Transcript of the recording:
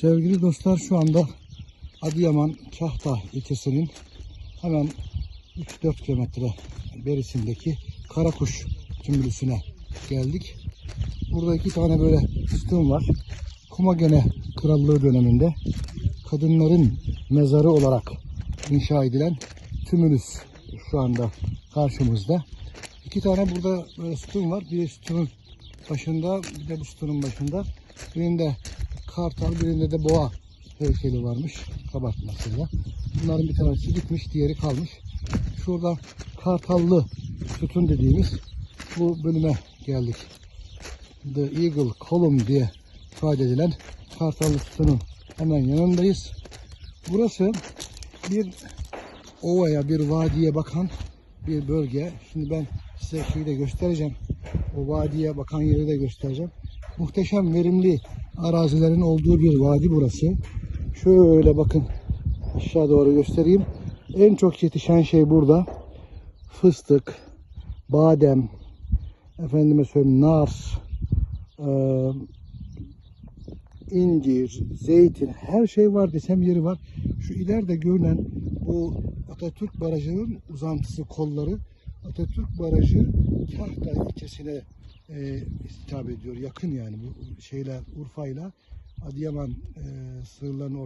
Sevgili dostlar şu anda Adıyaman Kahta ilçesinin hemen 3-4 kilometre berisindeki Karakuş tümülüsüne geldik. Burada iki tane böyle sütun var. Kumagene Krallığı döneminde kadınların mezarı olarak inşa edilen tümülüs şu anda karşımızda. İki tane burada böyle sütun var. Bir sütunun başında bir de bu sütunun başında. Birinde kartal birinde de boğa heykeli varmış kabartmasıyla. Bunların bir tanesi gitmiş diğeri kalmış. Şurada kartallı sütun dediğimiz bu bölüme geldik. The Eagle Column diye ifade edilen kartallı sütunun hemen yanındayız. Burası bir ovaya, bir vadiye bakan bir bölge. Şimdi ben size şeyi de göstereceğim. O vadiye bakan yeri de göstereceğim. Muhteşem verimli arazilerin olduğu bir vadi burası. Şöyle bakın aşağı doğru göstereyim. En çok yetişen şey burada fıstık, badem, efendime söyleyeyim nar, eee, incir, zeytin her şey var desem yeri var. Şu ileride görünen bu Atatürk Barajı'nın uzantısı kolları Atatürk Barajı Kahta ilçesine e, hitap ediyor. Yakın yani bu şeyler Urfa'yla Adıyaman e, sınırlarının